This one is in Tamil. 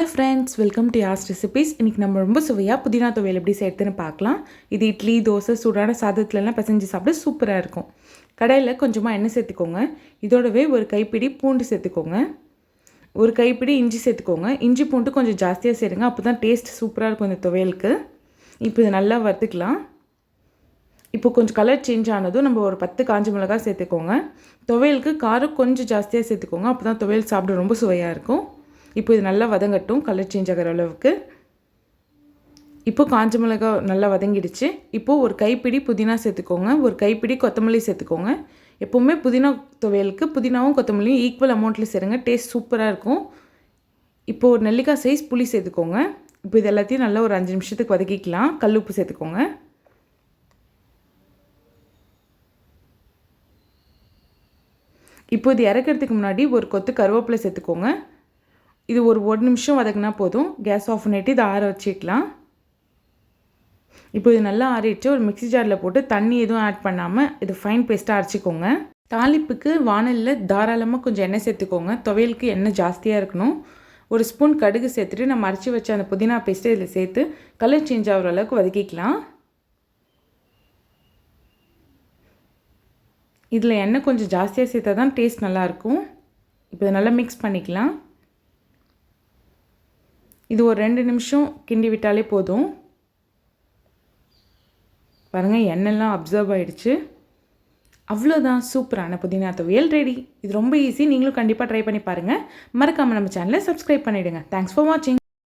Hello friends welcome to Yas recipes இன்றைக்கி நம்ம ரொம்ப சுவையாக புதினா துவையல் எப்படி செய்யறதுன்னு பார்க்கலாம். இது இட்லி தோசை சூடான சாதத்துலலாம் பிசைஞ்சு சாப்பிட சூப்பராக இருக்கும். கடையில் கொஞ்சமாக எண்ணெய் சேர்த்துக்கோங்க. இதோடவே ஒரு கைப்பிடி பூண்டு சேர்த்துக்கோங்க. ஒரு கைப்பிடி இஞ்சி சேர்த்துக்கோங்க. இஞ்சி பூண்டு கொஞ்சம் ஜாஸ்தியாக சேருங்க. அப்போ தான் டேஸ்ட் சூப்பராக இருக்கும் இந்த துவையலுக்கு. இப்போ இதை நல்லா வறுத்துக்கலாம். இப்போ கொஞ்சம் கலர் சேஞ்ச் ஆனதும் நம்ம ஒரு பத்து காஞ்ச மிளகாய் சேர்த்துக்கோங்க. துவையலுக்கு காரம் கொஞ்சம் ஜாஸ்தியாக சேர்த்துக்கோங்க. அப்போ தான் துவையல் சாப்பிட ரொம்ப சுவையாக இருக்கும். இப்போ இது நல்லா வதங்கட்டும் கலர் சேஞ்ச் ஆகிற அளவுக்கு. இப்போ காஞ்ச மிளகாய் நல்லா வதங்கிடுச்சு. இப்போது ஒரு கைப்பிடி புதினா சேர்த்துக்கோங்க. ஒரு கைப்பிடி கொத்தமல்லி சேர்த்துக்கோங்க. எப்போவுமே புதினா துவையலுக்கு புதினாவும் கொத்தமல்லியும் ஈக்குவல் அமௌண்ட்டில் சேருங்க. டேஸ்ட் சூப்பராக இருக்கும். இப்போது ஒரு நெல்லிக்காய் சைஸ் புளி சேர்த்துக்கோங்க. இப்போ இது எல்லாத்தையும் நல்லா ஒரு அஞ்சு நிமிஷத்துக்கு வதக்கிக்கலாம். கல் உப்பு சேர்த்துக்கோங்க. இப்போ இது இறக்கிறதுக்கு முன்னாடி ஒரு கொத்து கருவேப்பிலை சேர்த்துக்கோங்க. இது ஒரு ஒரு நிமிஷம் வதக்குனா போதும். கேஸ் ஆஃப் பண்ணிவிட்டு இதை ஆற வச்சுக்கலாம். இப்போ இது நல்லா ஆறிடுச்சு ஒரு மிக்ஸி ஜாரில் போட்டு தண்ணி எதுவும் ஆட் பண்ணாமல் இது ஃபைன் பேஸ்ட்டாக அரைச்சிக்கோங்க. தாளிப்புக்கு வானலில் தாராளமாக கொஞ்சம் எண்ணெய் சேர்த்துக்கோங்க. துவையலுக்கு எண்ணெய் ஜாஸ்தியாக இருக்கணும். ஒரு ஸ்பூன் கடுகு சேர்த்துட்டு நம்ம அரைச்சி வச்ச அந்த புதினா பேஸ்ட்டு இதில் சேர்த்து கலர் சேஞ்ச் ஆகிற அளவுக்கு வதக்கிக்கலாம். இதில் எண்ணெய் கொஞ்சம் ஜாஸ்தியாக சேர்த்தா தான் டேஸ்ட் நல்லாயிருக்கும் இப்போ இதை நல்லா மிக்ஸ் பண்ணிக்கலாம். இது ஒரு ரெண்டு நிமிஷம் கிண்டி விட்டாலே போதும். பாருங்கள் எண்ணெய்லாம் அப்சர்வ் ஆகிடுச்சு அவ்வளோதான் சூப்பரான புதினா துவையல் ரெடி இது ரொம்ப ஈஸி நீங்களும் கண்டிப்பாக ட்ரை பண்ணி பாருங்கள் மறக்காமல் நம்ம சேனலை சப்ஸ்கிரைப் பண்ணிவிடுங்க தேங்க்ஸ் ஃபார் வாட்சிங்